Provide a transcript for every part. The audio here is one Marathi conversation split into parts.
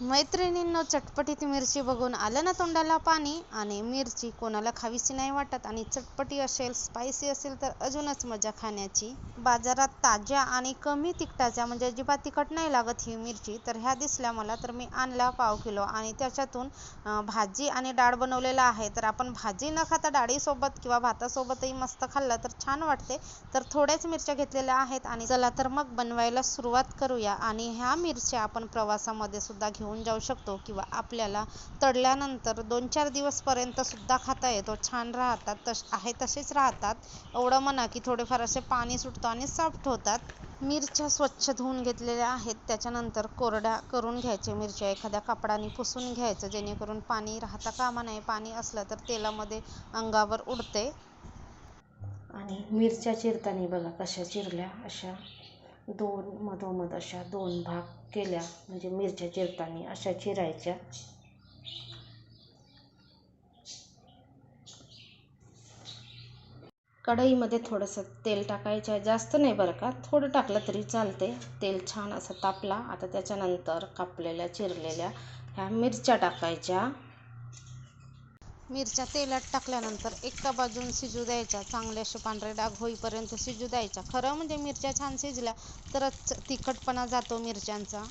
मैत्रिणींनो चटपटीत मिरची बघून आलं ना तोंडाला पाणी? आणि मिरची कोणाला खावीशी नाही वाटत आणि चटपटी असेल स्पायसी असेल तर अजूनच मजा खाण्याची. बाजारात ताज्या आणि कमी तिखटाच्या म्हणजे अजिबात तिखट नाही लागत ही मिरची तर ह्या दिसल्या मला तर मी आणला पाव किलो. आणि त्याच्यातून भाजी आणि डाळ बनवलेला आहे. तर आपण भाजी न खाता डाळीसोबत किंवा भातासोबतही मस्त खाल्लं तर छान वाटते. तर थोड्याच मिरच्या घेतलेल्या आहेत आणि चला तर मग बनवायला सुरुवात करूया. आणि ह्या मिरच्या आपण प्रवासामध्ये सुद्धा घेऊ घेऊन जाऊ शकतो किंवा आपल्याला तळल्यानंतर दोन चार दिवसपर्यंत सुद्धा खाता येतो. छान राहतात तश आहे तसेच राहतात. एवढं म्हणा की थोडेफार असे पाणी सुटतं आणि सॉफ्ट होतात. मिरच्या स्वच्छ धुवून घेतलेल्या आहेत. त्याच्यानंतर कोरड्या करून घ्यायचे. मिरच्या एखाद्या कापडाने पुसून घ्यायचं. जेणेकरून पाणी राहता कामा नये. पाणी असलं तर तेलामध्ये अंगावर उडते. आणि मिरच्या चिरताना बघा कशा चिरल्या अशा. दोन मधोमध अशा दोन भाग केल्या. म्हणजे मिरच्या चिरताना अशा चिरायच्या. कढईमध्ये थोडंसं तेल टाकायचं आहे. जास्त नाही बरं का? थोडं टाकलं तरी चालते तेल छान असं तापला. आता त्याच्यानंतर कापलेल्या चिरलेल्या ह्या मिरच्या टाकायच्या. मिरच्या तेलात टाकल्यानंतर एका बाजून शिजू द्यायच्या. चांगले असे पांढरे डाग होईपर्यंत शिजू द्यायच्या. खरं म्हणजे मिरच्या छान शिजल्या तरच तिखटपणा जातो मिरच्यांचा.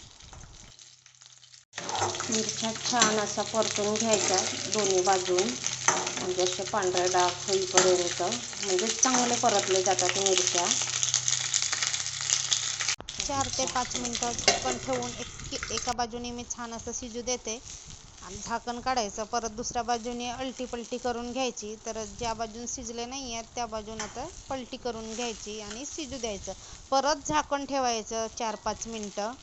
मिरच्या छान असा परतून घ्यायच्या दोन्ही बाजून. म्हणजे असे पांढरे डाग होईपर्यंत. म्हणजे चांगले परतले जातात मिरच्या. चार ते पाच मिनटं पण ठेवून एक एका बाजूने मी छान असं शिजू देते. आणि झाकण काढायचं. परत दुसऱ्या बाजूने अलटी पलटी करून घ्यायची. तर ज्या बाजून शिजले नाही आहेत त्या बाजून आता पलटी करून घ्यायची आणि शिजू द्यायचं. परत झाकण ठेवायचं चार पाच मिनटं.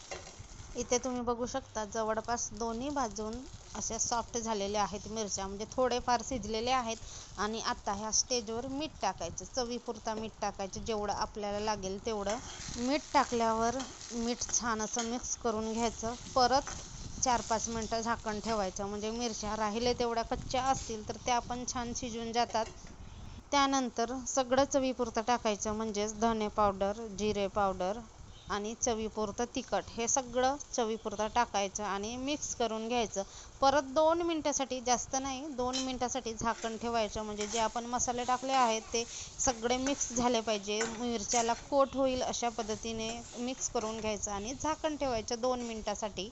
इथे तुम्ही बघू शकता जवळपास दोन्ही बाजून अशा सॉफ्ट झालेल्या आहेत मिरच्या. म्हणजे थोडेफार शिजलेले आहेत आणि आता ह्या स्टेजवर मीठ टाकायचं. चवीपुरता मीठ टाकायचं. जेवढं आपल्याला लागेल तेवढं. मीठ टाकल्यावर मीठ छान असं मिक्स करून घ्यायचं. परत चार पाच मिनटं झाकण ठेवायचं. म्हणजे मिरच्या राहिले तेवढ्या कच्च्या असतील तर त्या पण छान शिजून जातात. त्यानंतर सगळं चवीपुरतं टाकायचं म्हणजेच धने पावडर जिरे पावडर आणि चवीपुरतं तिखट. हे सगळं चवीपुरतं टाकायचं आणि मिक्स करून घ्यायचं. परत दोन मिनटासाठी जास्त नाही दोन मिनटासाठी झाकण ठेवायचं. म्हणजे जे आपण मसाले टाकले आहेत ते सगळे मिक्स झाले पाहिजे. मिरच्याला कोट होईल अशा पद्धतीने मिक्स करून घ्यायचं आणि झाकण ठेवायचं दोन मिनटासाठी.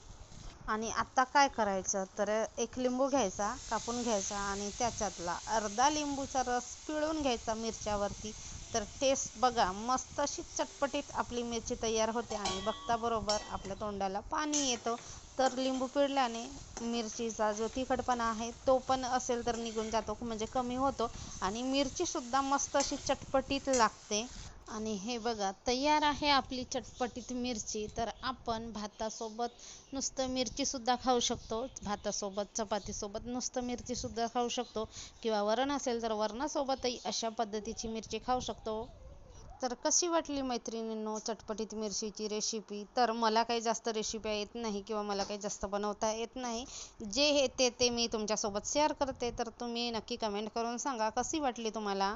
आणि आत्ता काय करायचं? तर एक लिंबू घ्यायचा कापून घ्यायचा आणि त्याच्यातला अर्धा लिंबूचा रस पिळून घ्यायचा मिरच्यावरती. तर टेस्ट बघा मस्त अशी चटपटीत आपली मिरची तयार होते आणि बघता बरोबर आपल्या तोंडाला पाणी येतं. तर लिंबू पिळल्याने मिरचीचा जो तिखटपणा आहे तो पण असेल तर निघून जातो म्हणजे कमी होतो. आणि मिरचीसुद्धा मस्त अशी चटपटीत लागते. आणि हे बघा तयार आहे आपली चटपटीत मिरची. तर आपण भातासोबत नुसतं मिरचीसुद्धा खाऊ शकतो. भातासोबत चपातीसोबत नुसतं मिरचीसुद्धा खाऊ शकतो. किंवा वरण असेल तर वरणासोबतही अशा पद्धतीची मिरची खाऊ शकतो. तर कशी वाटली मैत्रिणींनो चटपटीत मिरचीची रेसिपी तर मला काही जास्त रेसिपी येत नाही किंवा मला काही जास्त बनवता येत नाही. जे येते ते मी तुमच्यासोबत शेअर करते. तर तुम्ही नक्की कमेंट करून सांगा कशी वाटली तुम्हाला?